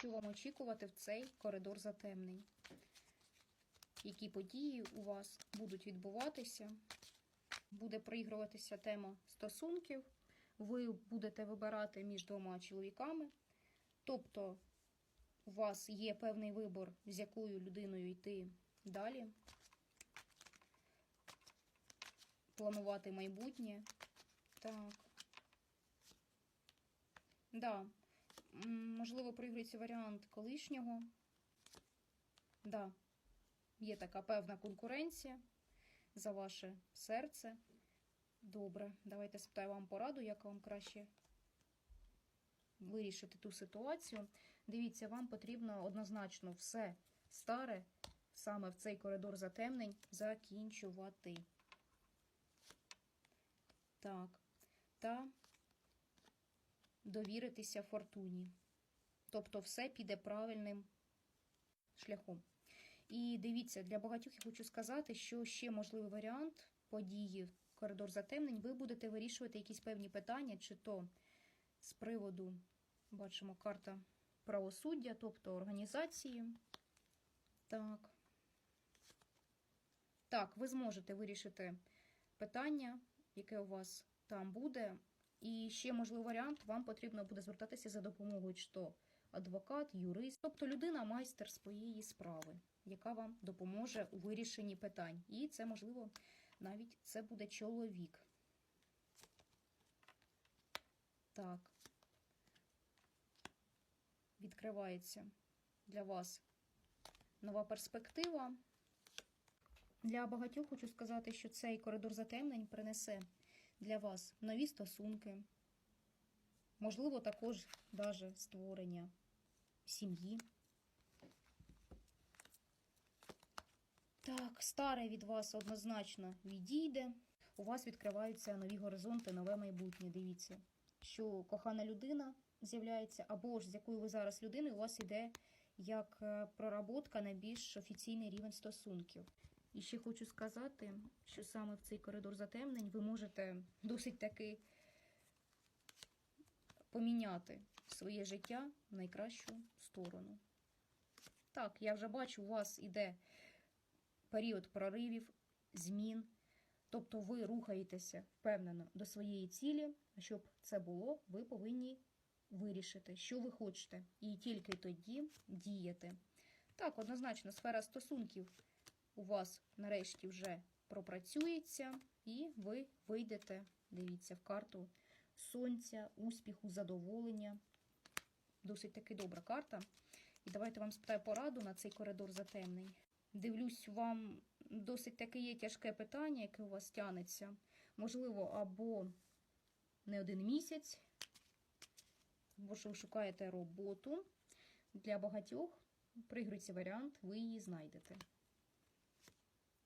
що вам очікувати в цей коридор затемнень. Які події у вас будуть відбуватися, буде проігруватися тема стосунків, ви будете вибирати між двома чоловіками, тобто у вас є певний вибор, з якою людиною йти далі, планувати майбутнє. Так. Да. Можливо, проігрується варіант колишнього. Да. Є така певна конкуренція за ваше серце. Добре, давайте спитаю вам пораду, як вам краще вирішити ту ситуацію. Дивіться, вам потрібно однозначно все старе саме в цей коридор затемнень закінчувати. Так. Та довіритися фортуні. Тобто все піде правильним шляхом. І дивіться, для багатьох я хочу сказати, що ще можливий варіант події коридор затемнень, ви будете вирішувати якісь певні питання, чи то з приводу, бачимо, карта правосуддя, тобто організації. Так. Так, ви зможете вирішити питання, яке у вас там буде. І ще можливий варіант, вам потрібно буде звертатися за допомогою то адвокат, юрист, тобто людина майстер своєї справи, яка вам допоможе у вирішенні питань. І це, можливо, навіть це буде чоловік. Так. Відкривається для вас нова перспектива. Для багатьох хочу сказати, що цей коридор затемнень принесе для вас нові стосунки, можливо, також даже створення сім'ї. Так, старе від вас однозначно відійде. У вас відкриваються нові горизонти, нове майбутнє. Дивіться, що кохана людина з'являється, або ж з якою ви зараз людиною, у вас іде як е, проработка на більш офіційний рівень стосунків. І ще хочу сказати, що саме в цей коридор затемнень ви можете досить таки поміняти своє життя в найкращу сторону. Так, я вже бачу, у вас іде період проривів, змін. Тобто ви рухаєтеся впевнено до своєї цілі. А щоб це було, ви повинні вирішити, що ви хочете, і тільки тоді діяти. Так, однозначно, сфера стосунків у вас нарешті вже пропрацюється, і ви вийдете, дивіться, в карту сонця, успіху, задоволення. Досить таки добра карта. І давайте вам спитаю пораду на цей коридор затемнень. Дивлюсь, вам досить таке є тяжке питання, яке у вас тянеться. Можливо, або не один місяць, або що ви шукаєте роботу. Для багатьох пригрується варіант, ви її знайдете.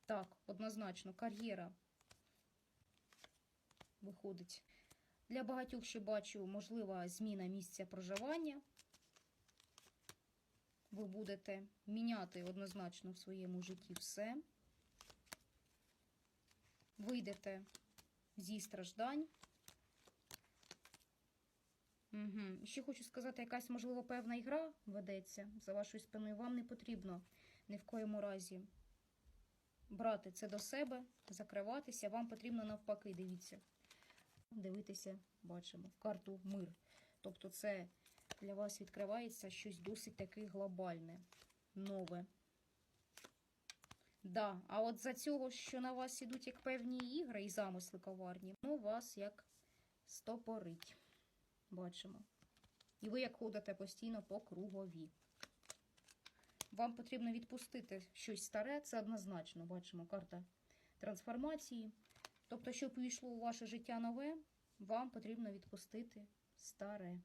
Так, однозначно, кар'єра виходить. Для багатьох ще бачу можлива зміна місця проживання. Ви будете міняти однозначно в своєму житті все. Вийдете зі страждань. Угу. Ще хочу сказати, якась, можливо, певна ігра ведеться за вашою спиною. Вам не потрібно ні в коєму разі брати це до себе, закриватися. Вам потрібно навпаки, дивіться. Дивитися, бачимо, карту мир. Тобто, це для вас відкривається щось досить таки глобальне, нове. Да, а от за цього, що на вас ідуть як певні ігри і замисли коварні, ну вас як стопорить. Бачимо. І ви як ходите постійно по кругові. Вам потрібно відпустити щось старе, це однозначно, бачимо, карта трансформації. Тобто, щоб увійшло у ваше життя нове, вам потрібно відпустити старе.